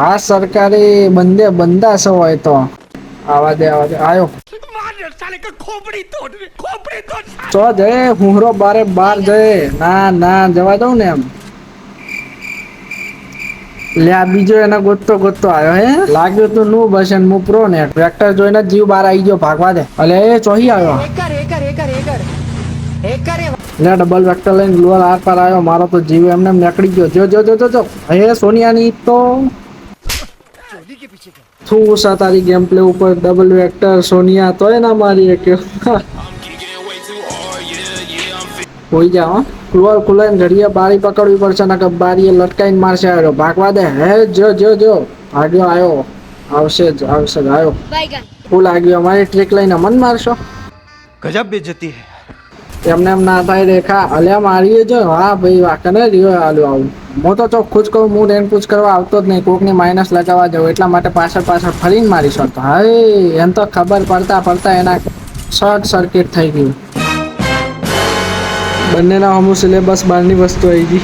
હા સરકારી બંદે બંદા છે હોય તો. આવા દે આવા દે. આયો. ચો જય હુંહરો બારે બાર જય. ના ના જવા દઉં ને એમ. લે આ બીજો એના ગોતતો ગોતતો આવ્યો હે. લાગ્યું તું નું બસ એન હું પ્રો ને. ટ્રેક્ટર જોઈને જીવ બહાર આવી ગયો ભાગવા દે. અલે એ ચોહી આવ્યો hacker hacker hacker hacker hacker એ લે ડબલ વેક્ટર લઈને ગ્લોઅર આર પર આવ્યો મારો તો જીવ એમને એમ નીકળી ગયો. જો જો જો જો જો. હે સોનિયાની તો શું ઉષા તારી ગેમ પ્લે ઉપર ડબલ વેક્ટર સોનિયા તોય ના મારી શક્યો. હોઈ જાઓ ક્લોર ખુલાઈને ઘડીએ બારી પકડવી પડશે ને કે બારીએ લટકાઈને મારશે આવ્યો ભાગવા દે. હે જો જો જો. ભાગ્યો આવ્યો આવશે જ આવશે જ. આવ્યો ફૂલ આગળ અમારી ટ્રેક લઈને મન મારશો. ગજબ બેજતી હે. એમને એમ ના થાય રેખા અલ્યા મારીએ જો, હા ભાઈ, વાકને રહ્યો આલુ આવું. હું તો ચોખ્ખું જ કહું, હું રેન પૂછ કરવા આવતો જ નહીં, કોકની માઇનસ લગાવવા જાઉં, એટલા માટે પાછળ પાછળ ફરીને મારી શકતો હવે એમ તો ખબર પડતા પડતા એના શોર્ટ સર્કિટ થઈ ગયું. બંનેના હમું સિલેબસ બહારની વસ્તુ આવી ગઈ.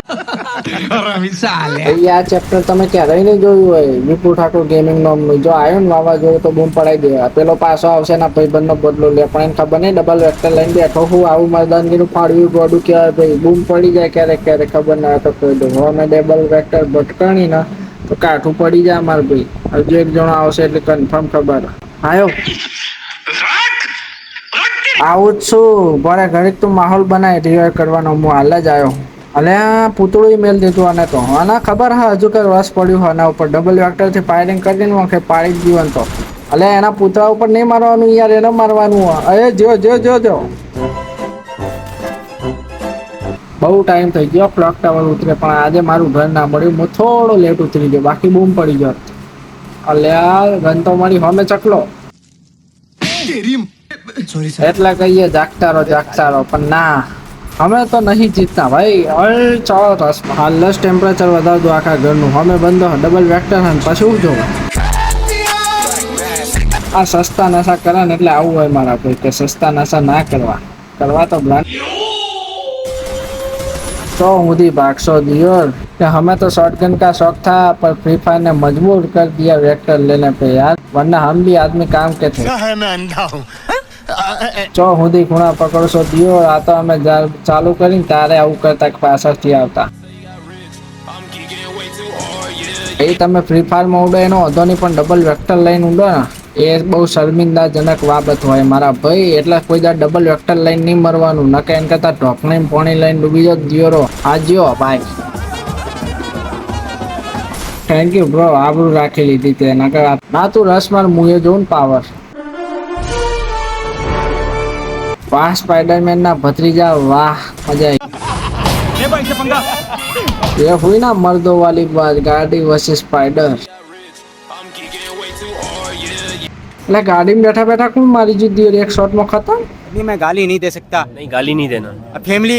ભાઈ આ ચેપ્ટર તમે ક્યારેય નહીં જોયું હોય. વિપુલ ઠાકોર ગેમિંગ જો આવ્યો ને વાવાઝોડું તો બૂમ પડાઈ દે. પેલો પાછો આવશે ને ભાઈબંધનો બદલો લે. પણ એને ખબર નહીં ડબલ વેક્ટર લઈને બેઠો હું. આવું મરદાનગીનું ફાળવ્યું ગોડું કહેવાય ભાઈ. બૂમ પડી જાય ક્યારેક ક્યારેક. ખબર ના તો કોઈ દઉં. અમે ડબલ વેક્ટર ભટકાણી ને તો કાઠું પડી જાય માર ભાઈ. હજુ એક જણો આવશે એટલે કન્ફર્મ ખબર. આવ્યો આવું જ છું. ભરે ઘડીક તું માહોલ બનાય રિવાઈવ કરવાનો. હું હાલ જ આવ્યો આ પૂતળું મેલ દીધું આને તો. આના ખબર હા હજુ કઈ રસ પડ્યું હોય આના ઉપર. ડબલ વેક્ટરથી ફાયરિંગ કરી દઈને આખે પાડી જ દીધું તો. અલે એના પૂતળા ઉપર નહીં મારવાનું યાર એને મારવાનું. અરે જો જો જો જો. બહુ ટાઈમ થઈ ગયો ક્લોક ટાવર ઉતરે પણ આજે મારું ઘર ના મળ્યું. હું થોડો લેટ ઉતરી ગયો બાકી બૂમ પડી ગયો. અલ્યા ગન તો મારી હોમે ચકલો. એટલા કહીએ જાગતા રહો જાગતા રહો પણ ના. અમે તો નહીં જીતતા ભાઈ અરે ચાલો રસ હાલસ ટેમ્પરેચર વધાર દો આખા ઘરનું અમે બંધો ડબલ વેક્ટર હન પછી શું જોવું આ સસ્તા નશા કરે ને એટલે આવું હોય મારા ભાઈ કે સસ્તા નશા ના કરવા કરવા તો બ્રાન્ડ तो मुझे भागसो दियो कि हमें तो शॉटगन का शौक था पर फ्री फायर ने मजबूर कर दिया वेक्टर लेने पे यार वरना हम भी आदमी काम के थे है मैं अंधा हूँ ચો સુધી ખૂણા પકડશો, દિયો, આ તો અમે ચાલુ કરીને તારે આવું કરતા પાછળથી આવતા. એ તમે ફ્રી ફાયરમાં ઉડો, એનો વાંધો પણ ડબલ વેક્ટર લઈને ઉડો ને, એ બહુ શર્મિંદાજનક બાબત હોય મારા ભાઈ. એટલે કોઈ દા ડબલ વેક્ટર લઈને નહીં મરવાનું નકે એમ કરતા ઢોકણી પોણી લઈને ડૂબી જાવ દિયોરો આ જ્યો ભાઈ થેન્ક યુ બ્રો આબરૂ રાખી લીધી તે, નકર ના, તું રસ માર મુએ જોઉં ને પાવર વાહ સ્પાઈડરમેન ના ભત્રીજા વાહ મજા આવી ये हुई ना मर्दों वाली बात गाड़ी वर्सेस स्पाइडर એટલે ગાડીમાં બેઠા બેઠા કોણ મારી જીત દિયો એક શોટમાં ખતમ अभी मैं गाली नहीं दे सकता नहीं गाली नहीं देना अब फैमिली